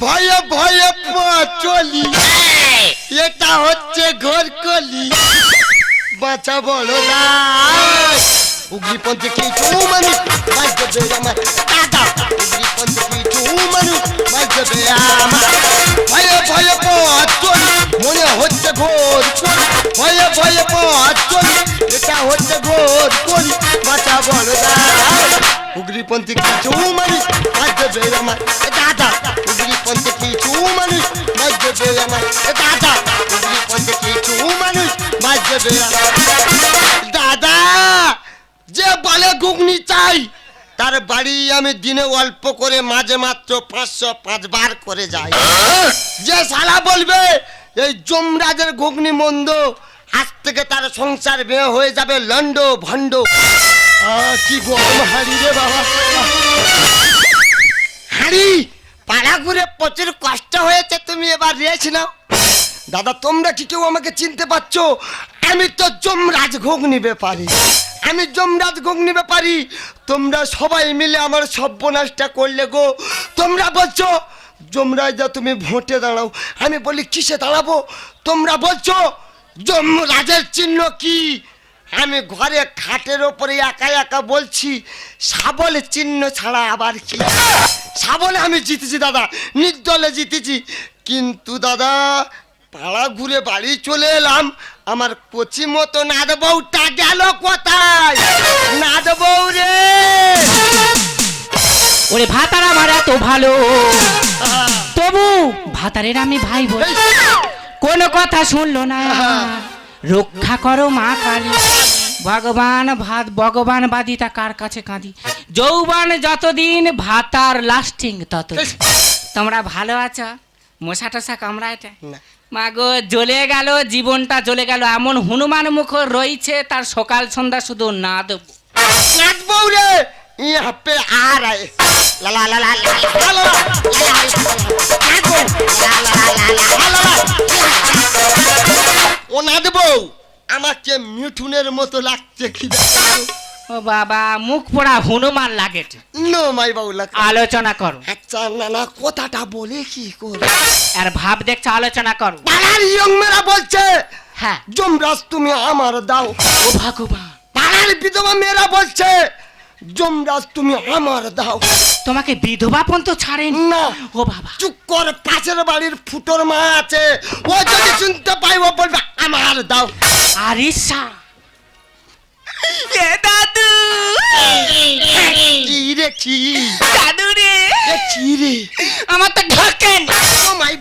ভয়ে ভয়ে পা চলি। এটা হচ্ছে ঘর কলি বাঁচা বড় না। উগ্রিপন্থী কিছু বাঁচবে আমার দাদা কিছু মানুষ বাঁচবে আমার ভয়ে ভয়ে পথ চলি মনে হচ্ছে ঘোর কলি ভয়ে ভয়ে পথ চলি এটা হচ্ছে ঘোর কলি বাঁচা রাই উগ্রিপন্থী কিছু মানুষ বাঁচবে আমার দাদা উগ্রিপন্থী কিছু মানুষ বাড়ি আমি দিনে অল্প করে মাঝে মাত্র পাঁচশো পাঁচবার করে যাই। যে শালা বলবে, এই যমরাজের ঘুগনি মন্দ, আজ থেকে তার সংসার বিয়ে হয়ে যাবে লন্ড ভণ্ড। কি গরম হাড়ি রে বাবা। হাড়ি? পাড়া ঘুরে প্রচুর কষ্ট হয়েছে, তুমি এবার রেছ নাও। দাদা, তোমরা কি কেউ আমাকে চিনতে পারছ? আমি তো যমরাজ ঘুগনি ব্যাপারী। আমি যমরাজ ঘুগনি ব্যাপারী। তোমরা সবাই মিলে আমার সর্বনাশটা করলে গো। তোমরা বলছো যমরাজ দা তুমি ভোটে দাঁড়াও। আমি বলি, কিসে দাঁড়াবো? তোমরা বলছো, যমরাজের চিহ্ন কি? আমি ঘরে খাটের ওপরে একা একা বলছি সাবল চিহ্ন ছাড়া আবার কি? সাবলে আমি জিতেছি, দাদা। নির্দলে জিতেছি। কিন্তু দাদা, পাড়া ঘুরে বাড়ি চলে এলাম। আমার কচি মতো নাদ বউটা গেল কোথায়? নাদ বউ রে! ওরে ভাতার আমার এত ভালো। তবু ভাতারের আমি ভাই বল কোনো কথা শুনলো না। রক্ষা করো মা কালী। ভগবান ভাত ভগবান বাদিতা কার কাছে কাঁদি? যৌবন যতদিন ভাতার লাস্টিং তত তোমরা ভালো আছো? মশা টশা কামড়ায় না। মা গো জ্বলে গেল জীবনটা জ্বলে গেল এমন হনুমান মুখ রয়েছে তার সকাল সন্ধ্যা শুধু না দেবো নাদ বউ রে यहाँ पे आ रहे ला ला ला ला ला ला ला ला नाद बहू, ला ला ला ला ला ला ला। ও বাবা মুখ পোড়া হনুমান লাগে নো মাই বাবু লাগ আলোচনা করো। আচ্ছা না না কথাটা বলে কি করে আর ভাব দেখছ আলোচনা করো। পাড়ার ইয়ং মেরা বলছে হ্যাঁ। জমরাজ তুমি আমার দাও। ও ভগবান। পাড়ার বিধবা মেয়েরা বলছে জমরাজ তুমি আমার দাও। তোমাকে বিধবা পন্ত ছাড়েন? না। ও বাবা। চুপ কর পাশের বাড়ির ফুটোর মা আছে। ও যদি শুনতে পাই ও বলবে আমার দাও। আর ঈশা এ দাদু কি রে কি দাদু রে এ কি রে আমার তো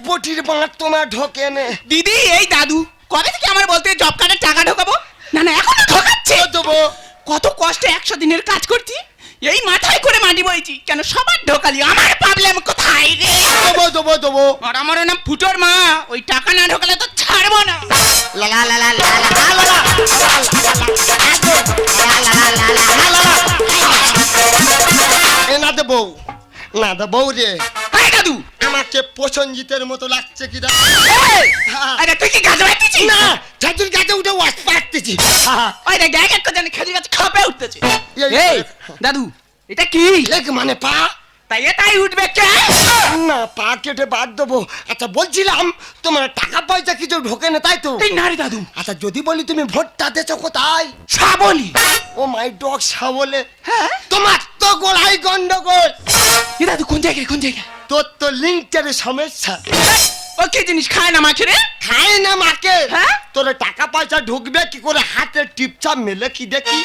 বটির বাঁট তোমার ঢোকেন দিদি এই দাদু কবে থেকে আমার বলতে জব কার্ডের টাকা ঢোকাবো না না এখন ঢোকাচ্ছে দেবো কত কষ্টে একশো দিনের কাজ করছি এই মাথায় করে মাটি বইছি কেন সবার ঢোকালি আমার প্রবলেম কোথায় রে দেবো দেবো দেবো আর আমার নাম ফুটোর মা ওই টাকা না ঢোকালে তো ছাড়বো না লা লা লা লা লা লা লা না দেবো না দেবো রে। দাদু। আমাকে প্রসঞ্জিতের মতো লাগছে কি দেখ আরে তুই কি গাছ বাড়তেছিস না ঠাকুর গাছে উঠে ওয়াশ পাড়তেছি দেখ দেখ একটা জানি খেজুর গাছ খাপে উঠতেছি। এই দাদু এটা কি? লেগ মানে পা? তাই এটাই উঠবে কে? না পা কেটে বাদ দেবো। আচ্ছা বলছিলাম তোমার টাকা পয়সা কিছু ঢোকে না তাই তো? এই নারী দাদু। আচ্ছা যদি বলি তুমি ভোটটা দেছো কোথায়? শ্রাবণী ও মাই ডগ সাবলে। হ্যাঁ? তোমার তো গোড়াই গন্ডগোল। এ দাদু কোন জায়গায় কোন জায়গায়? তোর তো লিঙ্কের সমস্যা। ও কি জিনিস খায় না মাছে রে? খায় না মাকে হ্যাঁ? তোর টাকা পয়সা ঢুকবে কি করে হাতে টিপচাপ মেলে কি দেখি?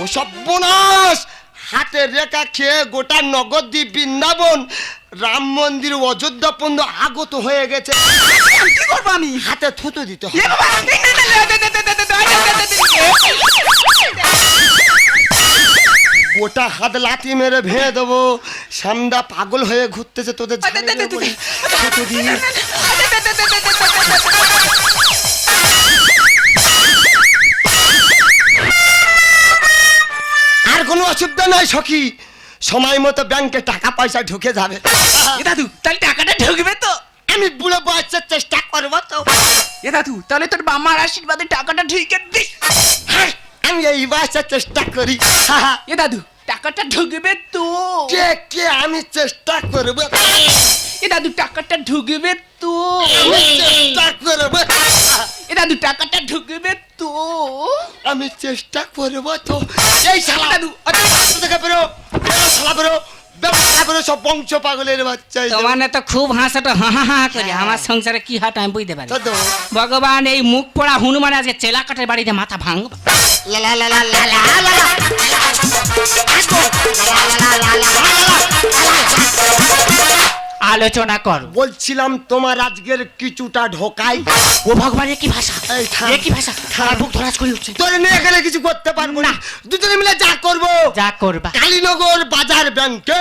ও সব বোনাস হাতের রেখা খেয়ে গোটা নগদ্বীপ বৃন্দাবন রাম মন্দির অযোধ্যা পর্যন্ত আগত হয়ে গেছে কি করব আমি হাতে থুতু দিতে গোটা হাত লাঠি মেরে ভেঙে দেবো সামদা পাগল হয়ে ঘুরতেছে তোদের দিয়ে আর কোনো অসুবিধা নাই সখী। সময় মতো ব্যাংকে টাকা পয়সা ঢুকে যাবে। এ দাদু তাহলে টাকাটা ঢুকবে তো। আমি বুড়ো বয়সের চেষ্টা করব তো। এ দাদু তাহলে তোর বাম্মার আশীর্বাদে টাকাটা ঢুকে দিস। হ্যাঁ, আমি এই বয়সের চেষ্টা করি। এ দাদু টাকাটা ঢুকবে তো। কে কে আমি চেষ্টা করব এ দাদু টাকাটা ঢুকবে তো আমি চেষ্টা করব এ দাদু টাকাটা ঢুকবে তো আমি চেষ্টা করব তো এই শালা দাদু বাচ্চা বেরো বেরো শালা বেরো সব বংশ পাগলের বাচ্চা তোমার তো খুব হাসাটা হা হা হা করে আমার সংসারে কি হাট আমি বুঝতে পারি তো তো। ভগবান এই মুখ পড়া হনুমান আজকে চেলা কাটের বাড়িতে মাথা ভাঙব আলোচনা কর। বলছিলাম তোমার আজকের কিছুটা ঢোকাই। ও ভগবান এ কি ভাষা? এই থাম। এ কি ভাষা? খারাপ বুক ধরাজ করে উঠছে। তোর নিয়ে এখানে কিছু করতে পারব না। দুজনে মিলে যা করব। যা করবা। কালীনগর বাজার ব্যাংকে।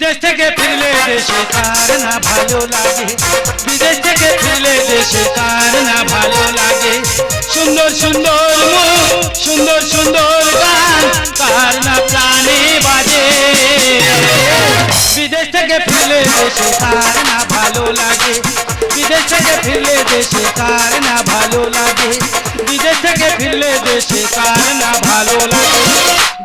বিদেশ থেকে ফিরলে দেশে কার না ভালো লাগে বিদেশ থেকে ফিরলে দেশে কার না ভালো লাগে সুন্দর সুন্দর মুখ সুন্দর সুন্দর গান কার না প্রাণে বাজে বিদেশ থেকে ফিরলে দেশে কার না ভালো লাগে বিদেশ থেকে ফিরলে দেশে কার না ভালো লাগে বিদেশ থেকে ফিরলে দেশে না ভালো লাগে।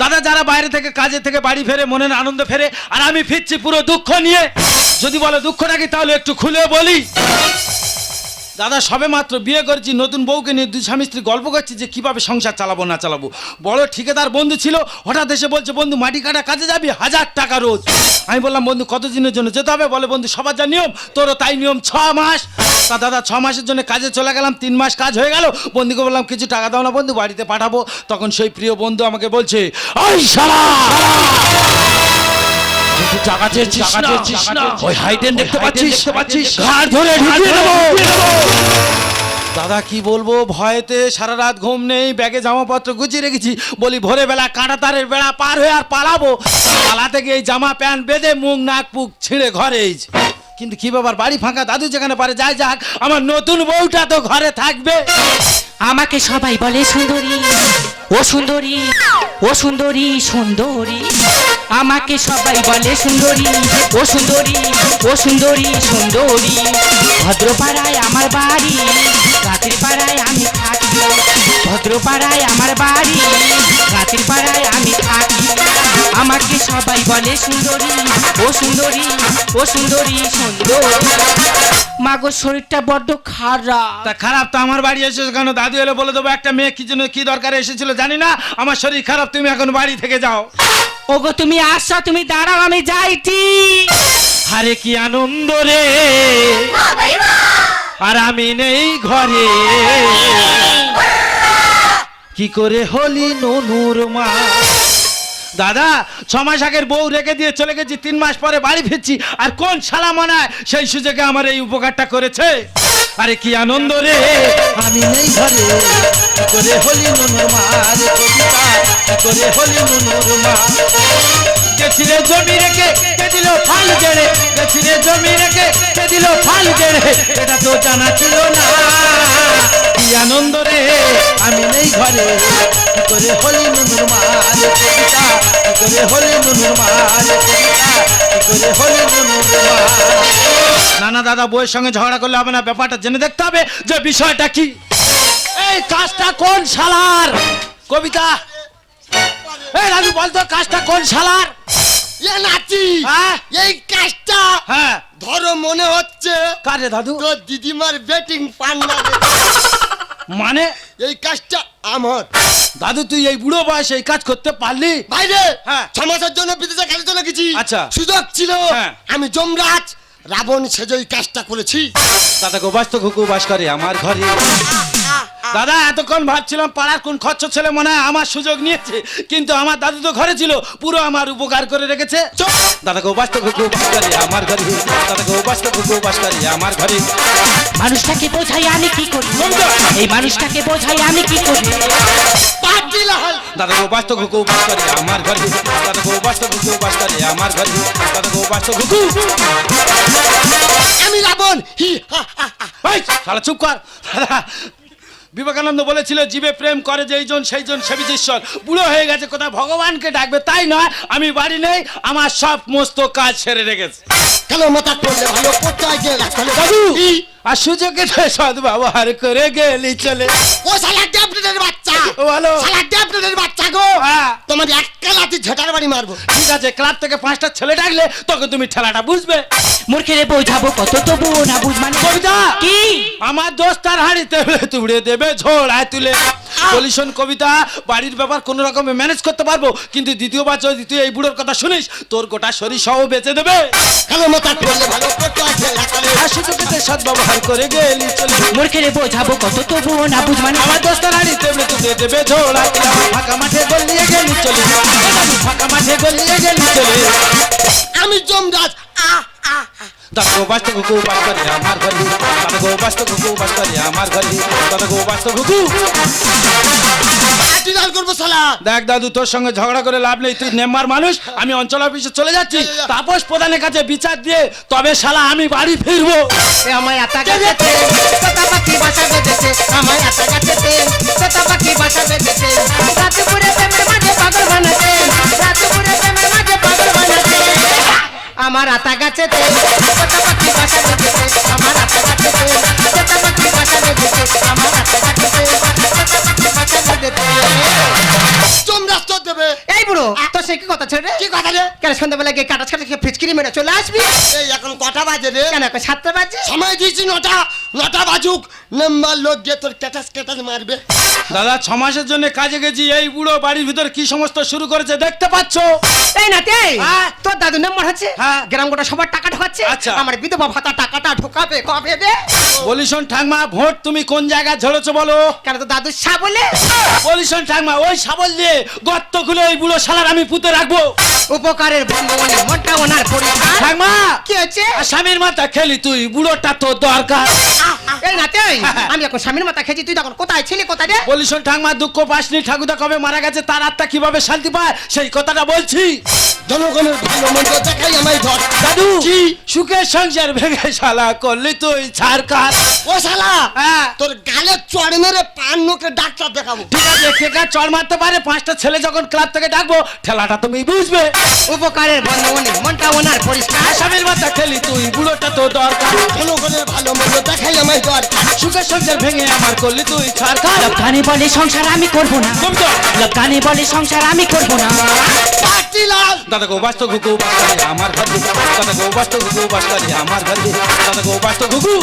দাদা, যারা বাইরে থেকে কাজে থেকে বাড়ি ফেরে, মনের আনন্দ ফেরে, আর আমি ফিরছি পুরো দুঃখ নিয়ে, যদি বলে দুঃখ নাকি তাহলে একটু খুলে বলি। দাদা, সবে মাত্র বিয়ে করেছি, নতুন বউকে নিয়ে দুই স্বামী স্ত্রী গল্প করছি যে কীভাবে সংসার চালাবো, না চালাবো। বড় ঠিকাদার বন্ধু ছিল, হঠাৎ এসে বলছে, বন্ধু, মাটি কাটা কাজে যাবি? হাজার টাকা রোজ। আমি বললাম, বন্ধু কত দিনের জন্য যেতে হবে? বলে, বন্ধু, সবার যা নিয়ম, তোরও তাই নিয়ম, ছ মাস। তা দাদা ছ মাসের জন্য কাজে চলে গেলাম তিন মাস কাজ হয়ে গেল। বন্ধুকে বললাম কিছু টাকা দাও না বন্ধু বাড়িতে পাঠাবো। তখন সেই প্রিয় বন্ধু আমাকে বলছে ওই শালা! কিন্তু টাকা চেয়েছিস না? ওই হাইটেন দেখতে পাচ্ছিস? দেখতে পাচ্ছিস? ঘাড় ধরে ঢুকিয়ে দেবো। দাদা কি বলব? ভয়েতে সারা রাত ঘুম নেই ব্যাগে জামাপত্র গুছিয়ে রেখেছি। বলি ভোরে বেলা কাঁটা তারের বেড়া পার হয়ে আর পালাবো। পালাতে গিয়ে এই জামা প্যান্ট বেঁধে মুখ নাক পুক ছিঁড়ে ঘরে। কিন্তু কি ব্যাপার বাড়ি ফাঁকা? দাদু যেখানে পারে, যাই যাক। আমার নতুন বউটা তো ঘরে থাকবে। আমাকে সবাই বলে সুন্দরী, ও সুন্দরী ও সুন্দরী সুন্দরী। আমাকে সবাই বলে সুন্দরী, ও সুন্দরী ও সুন্দরী সুন্দরী। ভদ্রপাড়ায় আমার বাড়ি, রাত্রি পাড়ায় আমি থাকি ভদ্রপাড়ায় আমার বাড়ি, রাত্রি পাড়ায় আমি থাকি আমাকে সবাই বলে সুন্দরী ও সুন্দরী ও সুন্দরী সুন্দরী। মাগো শরীরটা বড্ড খারাপ। তা খারাপ তো আমার বাড়ি এসেছ কেন? দাদু এলে বলে দেবো একটা মেয়ে কি জন্য কি দরকার এসেছিল জানি না আমার শরীর খারাপ তুমি এখন বাড়ি থেকে যাও। ওগো তুমি আসছো তুমি দাঁড়াও আমি যাই যাইটি আরে কি আনন্দ রে। আর আমি নেই ঘরে। কি করে হলি ননুর মা? দাদা, ছ মাস আগের বউ রেখে দিয়ে চলে গেছি, তিন মাস পরে বাড়ি ফিরছি। আর কোন শালা মানায় সেই সুযোগে আমার এই উপকারটা করেছে? আরে কি আনন্দ রে। আমি নেই ঘরে করে হলি ননুর মা রে করে হলি ননুর মা? জমি রেখে, কে দিল ফাল গেড়ে? গেছিলে জমি রেখে, কে দিল ফাল গেড়ে? এটা তো জানা ছিল না। কি আনন্দ রে? আমি নেই ঘরে। কি করে হলি নুনুর মাল কবিতা? কি করে হলি নুনুর মাল কবিতা? কি করে হলি নুনুর মাল? না না দাদা বইয়ের সঙ্গে ঝগড়া করলে হবে না ব্যাপারটা জেনে দেখতে হবে যে বিষয়টা কি। এই কাজটা কোন শালার? কবিতা। এই রাজু বলতো কাজটা কোন শালার? এ নাচি হ্যাঁ? এই কাজটা হ্যাঁ। ধরো মনে হচ্ছে কারে দাদু? তোর দিদিমার বেটিং পান্না মানে? এই কাজটা আমার। দাদু তুই এই বুড়ো বয়স এই কাজ করতে পারলি? বাইরে! হ্যাঁ। ছ মাসের জন্য বিদেশে খেলে চলে গেছি। আচ্ছা। সুযোগ ছিল। হ্যাঁ। আমি যমরাজ রাবণ সেজে এই কাজটা করেছি। দাদা গোবাস তো ঘুকু বাস করে আমার ঘরে। দাদা এতক্ষণ ভাবছিলাম পাড়ার কোন খচ্চ ছেলে মনে হয় আমার সুযোগ নিয়েছে কিন্তু আমার দাদু তো ঘরে ছিল পুরো আমার উপকার করে রেখেছে। চুপ! দাদা গোবাস তো বাস করে আমার ঘরে। দাদা গোবাস তো বাস করে আমার ঘরে। মানুষটাকে বোঝাই আমি কি করি! এই মানুষটাকে বোঝাই আমি কি করি? দাদা গোবাস তো ঘুকু বাস করে আমার ঘরে। দাদা গোবাস তো ঘুকু বাস করে আমার ঘরে। দাদা ঘুকু আমি রাবণ! হি হা, হা, হা। চুপ কর। দাদা বিবেকানন্দ বলেছিল জীবে প্রেম করে যেইজন জন সেই জন সেবিত ঈশ্বর বুড়ো হয়ে গেছে কোথায় ভগবানকে ডাকবে তাই নয় আমি বাড়ি নেই আমার সব মস্ত কাজ সেরে রেখেছে। কেন মাথা করলে ভালো? কোথায় গিয়ে রাখলে দাদু! আর সুযোগে তো সদ ব্যবহার করে গেলি চলে। ও শালা ডেপুটের বাচ্চা! ও ভালো শালা ডেপুটের বাচ্চা গো! হ্যাঁ। তোমার একটা লাঠি ঝেটার বাড়ি মারবো। ঠিক আছে ক্লাব থেকে পাঁচটা ছেলে ডাকলে তখন তুমি ঠেলাটা বুঝবে। মূর্খেরে বোঝাবো কত তবু না বুঝ মানে? কবিতা! কি? আমার দোস্ত তার হাড়িতে তুড়ে দেবে ঝোড়ায় তুলে। বলিশন কবিতা বাড়ির ব্যাপার কোন রকমে ম্যানেজ করতে পারব কিন্তু দ্বিতীয়বার যদি তুই এই বুড়োর কথা শুনিস তোর গোটা শরীর সহ বেঁচে দেবে। কেন মাথা করলে ভালো কোথায় ব্যবহার করে গেলি চলে। মূর্খের বোঝাবো কত তবু না বুঝবানি মানে আমার দোস্ত রানী তেমনি তুলে দেবে ঝোড়া ফাঁকা মাঠে গলিয়ে গেলি চলে। ফাঁকা মাঠে গলিয়ে গেলি চলে। আমি জমরাজ আহ আহ। দাদা গো বাস্ত গুকু বাস করে আমার ঘরে দাদা গো বাস্ত গুকু বাস করে আমার ঘরে দাদা গো বাস্ত গুকু লাঠি লাল করব শালা দেখ দাদু তোর সঙ্গে ঝগড়া করে লাভ নেই তুই নেম্বার মানুষ আমি অঞ্চল অফিসে চলে যাচ্ছি। তাপস প্রধানের কাছে বিচার দিয়ে তবে শালা আমি বাড়ি ফিরবো। আমায় গাছেতে পাখি বাসা বেঁধেছে। আমায় আতা গাছেতে তোতা পাখি বাসা বেঁধেছে। রাত প্রেমের মাঝে পাগল বানাতে রাত প্রেমের মাঝে পাগল বানাতে। আমার আতা গাছে তোতা পাখি বাসা বেঁধেছে আমার আতা তোতা পাখি বাসা বেঁধেছে আমার আতা গাছেতে তোতা পাখি বাসা বেঁধেছে জমরাজ দেবে। এই বুড়ো তো সে কি কথা ছেড়ে? কি কথা রে? কেন সন্ধ্যাবেলা গিয়ে কাটা ছাটা খেয়ে ফিচকিরি মেরে চলে আসবি? এই এখন কটা বাজে রে? কেন এখন সাতটা বাজে? সময় দিয়েছি নটা। নটা বাজুক। নাম্বার লোক গিয়ে তোর ক্যাটাস ক্যাটাস মারবে। দাদা ছ মাসের জন্য কাজে গেছি। এই বুড়ো বাড়ির ভিতর কি সমস্ত শুরু করেছে দেখতে পাচ্ছ? এই না তে হ্যাঁ। তোর দাদু নাম্বার হচ্ছে? হ্যাঁ। গ্রাম গোটা সবার টাকা ঢোকাচ্ছে। আচ্ছা। আমার বিধবা ভাতা টাকাটা ঢোকাবে কবে রে? বলিশন ঠাকমা ভোট তুমি কোন জায়গায় ঝরেছো বলো? কেন তো দাদু সা বলে বলিশন ঠাকমা ওই সাবল দিয়ে গর্ত খুলে ওই বুড়ো শালার আমি পুঁতে রাখব। উপকারের বন্ধু মানে মনটা ওনার পরিবার। ঠাকমা কি হচ্ছে আর স্বামীর মাথা খেলি তুই বুড়োটা তো দরকার। এই না তে আমি এখন স্বামীর মাথা খেয়েছি তুই তখন কোথায় ছিলি কোথায় রে? বলিশন ঠাকমা দুঃখ পাসনি ঠাকুরদা কবে মারা গেছে তার আত্মা কীভাবে শান্তি পায় সেই কথাটা বলছি। জনগণের ভালো মন্দ দেখাই আমায় ধর। দাদু! কি? সুখের সংসার ভেঙে শালা করলি তুই ছাড়কার। ও শালা! হ্যাঁ। তোর গালে চড় মেরে পান নোকে ডাক্তার দেখাবো। ঠিক আছে কেকা চড় মারতে পারে পাঁচটা ছেলে যখন ক্লাব থেকে ডাকবো ঠেলাটা তুমি বুঝবে? উপকারের বন্ধু মানে মনটা ওনার পরিষ্কার। আসামের মাথা খেলি তুই বুড়োটা তো দরকার। জনগণের ভালো মন্দ দেখাই আমায় ধর সুখের সংসার ভেঙে আমার করলি তুই ছাড়কার লক্ষ্ণী বলে সংসার আমি করব না। লক্ষ্ণী বলে সংসার আমি করব না। পাটিলাল দাদা গো বাস্ত ঘুঘু বাস করে আমার ঘরে দাদা গো বাস্ত ঘুঘু বাস করে আমার ঘরে দাদা গো বাস্ত ঘুঘু।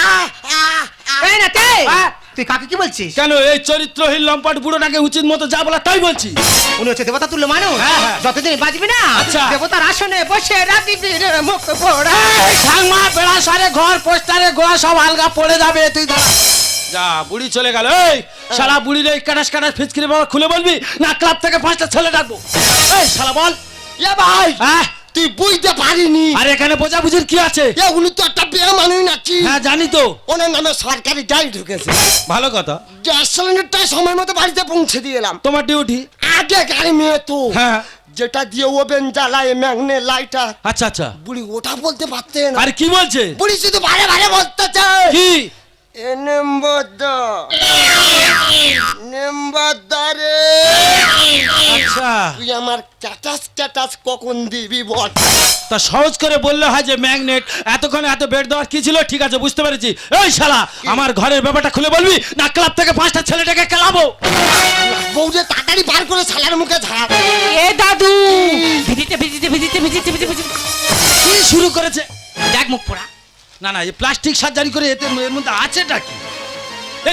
আহ আহ আহ। এই না তে হ্যাঁ? তুই কাকে কি বলছিস? কেন এই চরিত্রহীন লম্পট বুড়োটাকে উচিত মতো যা বলা তাই বলছি উনি হচ্ছে দেবতা তুল্য মানুষ। হ্যাঁ, হ্যাঁ। যতদিন বাঁচবি না আচ্ছা। দেবতার আসনে বসে রাখবি রে মুখ পোড়া। ঠাংমা বেড়া সারে ঘর পোস্টারে গোয়া সব আলগা পড়ে যাবে। তুই দাঁড়া। যা বুড়ি চলে গেল। এই শালা বুড়ির এই কাটাস কাটাস ফিচকিরি বাবা খুলে বলবি? না ক্লাব থেকে পাঁচটা ছেলে ডাকবো। এই শালা বল। এ ভাই। হ্যাঁ। তুই বুঝতে পারিনি। আর এখানে বোঝাবুঝির কি আছে? এ উনি তো একটা বিয়ে মানুষ নাকি? হ্যাঁ জানি তো। ওনার নামে সরকারি গাড়ি ঢুকেছে। ভালো কথা। গ্যাস সিলিন্ডারটা সময় মতো বাড়িতে পৌঁছে দিয়ে এলাম। তোমার ডিউটি আগে গাড়ি মেয়ে তো। হ্যাঁ। যেটা দিয়ে ওভেন জ্বালায় ম্যাগনে লাইটার আচ্ছা আচ্ছা। বুড়ি ওটা বলতে পারতে না। আর কি বলছে? বুড়ি শুধু বারে বারে বলতে চায়। কি? এ নেম্বদ নেম্বদ রে আচ্ছা। তুই আমার ক্যাটাস ক্যাটাস কখন দিবি বল? তা সহজ করে বললে হয় যে ম্যাগনেট এতক্ষণ এত বেড দেওয়ার কি ছিল? ঠিক আছে বুঝতে পেরেছি। এই শালা আমার ঘরের ব্যাপারটা খুলে বলবি? না ক্লাব থেকে পাঁচটা ছেলেটাকে খেলাবো। বউরে তাড়াতাড়ি বার করে শালার মুখে ঝাড় এ দাদু! ভিজিতে ভিজিতে ভিজিতে ভিজিতে ভিজিতে ভিজিতে। কি শুরু করেছে? দেখ মুখ পোড়া। না না এই প্লাস্টিক সার্জারি করে এতে এর মধ্যে আছেটা কি?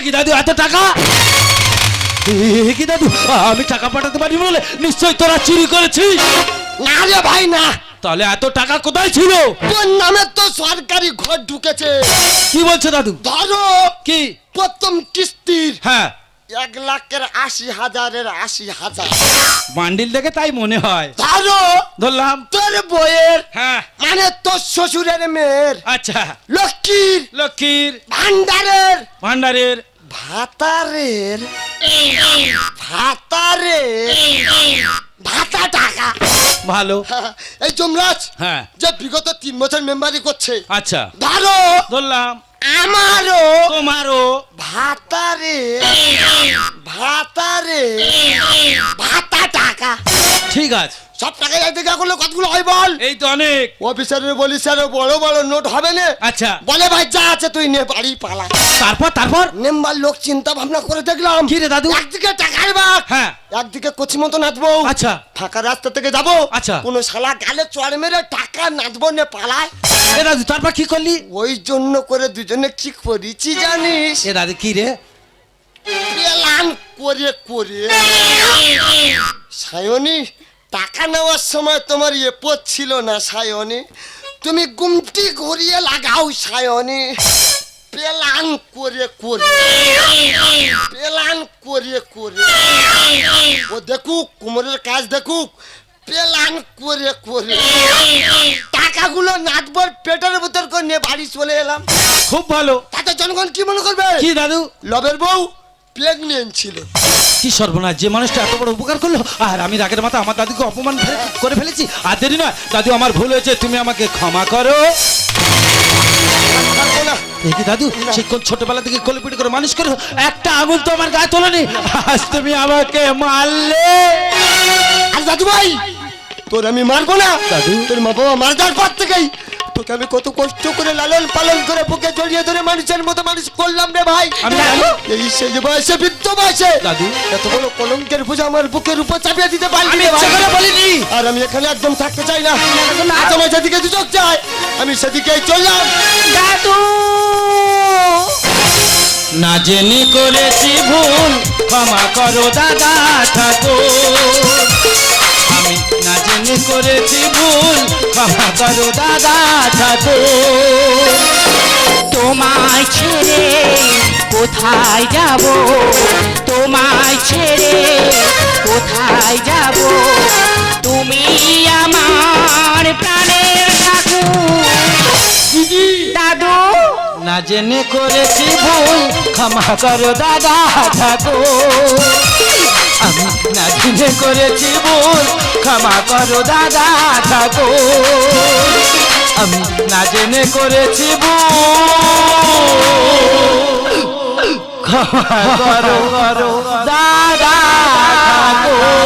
কি দাদু এত টাকা? কি দাদু? আমি টাকা পাঠাতে পারি বলে নিশ্চয়ই তোরা চুরি করেছিস। না রে ভাই না। তাহলে এত টাকা কোথায় ছিল? তোর নামে তো সরকারি ঘর ঢুকেছে। কি বলছো দাদু? ধরো কি? প্রথম কিস্তির হ্যাঁ। এক লাখের আশি হাজারের আশি হাজার। বান্ডিল দেখে তাই মনে হয়। ধরো ধরলাম। তোর বইয়ের হ্যাঁ। মানে তোর শ্বশুরের মেয়ের আচ্ছা। লক্ষ্মীর লক্ষ্মীর। ভান্ডারের ভান্ডারের ভাতারের ভাতারের ভাতা টাকা ভালো। এই যমরাজ হ্যাঁ। যে বিগত তিন বছর মেম্বারি করছে আচ্ছা। ধরো। ধরলাম। আমারও তোমারও। ভাতারে ভাতারে ভাতা টাকা ঠিক আছে। সব টাকা যাই দেখা করলে কতগুলো হয় বল? এই তো অনেক। অফিসারের বলি স্যার বড় বড় নোট হবে না? আচ্ছা। বলে ভাই যা আছে তুই নে বাড়ি পালা। তারপর তারপর? নেম্বার লোক চিন্তা ভাবনা করে দেখলাম। কি রে দাদু? একদিকে টাকার বাঘ হ্যাঁ। একদিকে কচি মতো নাচবো। আচ্ছা। ফাঁকা রাস্তা থেকে যাব। আচ্ছা। কোন শালা গালে চড় মেরে টাকা নাচবো নে পালায়। এ দাদু তারপর কি করলি? ওই জন্য করে দুজনে কি করেছি জানিস? এ দাদু কি রে? পেলান করে করে। সায়নি টাকা নেওয়ার সময় তোমার ইয়ে পড়ছিল না সায়নি। তুমি গুমটি ঘুরিয়ে লাগাও সায়নি। পেলান করে করে। পেলান করে করে। ও দেখুক কুমোরের কাজ দেখুক। পেলান করে করে। টাকাগুলো নাচবর পেটের ভিতর করে নিয়ে বাড়ি চলে এলাম। খুব ভালো। তাতে জনগণ কি মনে করবে? কি দাদু? লবের বউ প্রেগনেন্ট ছিল। কি সর্বনাশ। যে মানুষটা এত বড় উপকার করল আর আমি রাগের মাথা আমার দাদুকে অপমান করে ফেলেছি আর দেরি নয়। দাদু আমার ভুল হয়েছে তুমি আমাকে ক্ষমা করো। দেখি দাদু সেই কোন ছোটবেলা থেকে কলিপিটি করে মানুষ করো একটা আঙুল তো আমার গায়ে তোলনি। আজ তুমি আমাকে মারলে। আর দাদু ভাই তোর আমি মারবো না। দাদু? তোর মা বাবা মার যাওয়ার পর থেকেই তোকে আমি কত কষ্ট করে লালন পালন করে বুকে জড়িয়ে ধরে মানুষের মতো মানুষ করলাম রে ভাই। আমি এই সেই বয়সে বৃদ্ধ বয়সে দাদু? এত বড় কলঙ্কের বোঝা আমার বুকের উপর চাপিয়ে দিতে পারলি রে ভাই। বলিনি। আর আমি এখানে একদম থাকতে চাই না। তোমার যেদিকে দুচোখ যায় আমি সেদিকেই চললাম। দাদু! না জেনে করেছি ভুল ক্ষমা করো দাদা ঠাকুর। জেনে করেছি ভুল, ক্ষমা করো দাদা ঠাকুর। তোমায় ছেড়ে কোথায় যাব? তোমায় ছেড়ে কোথায় যাব? তুমি আমার প্রাণের ঠাকুর। দাদু। না জেনে করেছি ভুল, ক্ষমা করো দাদা ঠাকুর। আমি না জেনে করেছি ভুল ক্ষমা করো দাদা ঠাকুর। আমি না জেনে করেছি ক্ষমা করো করো দাদা ঠাকুর।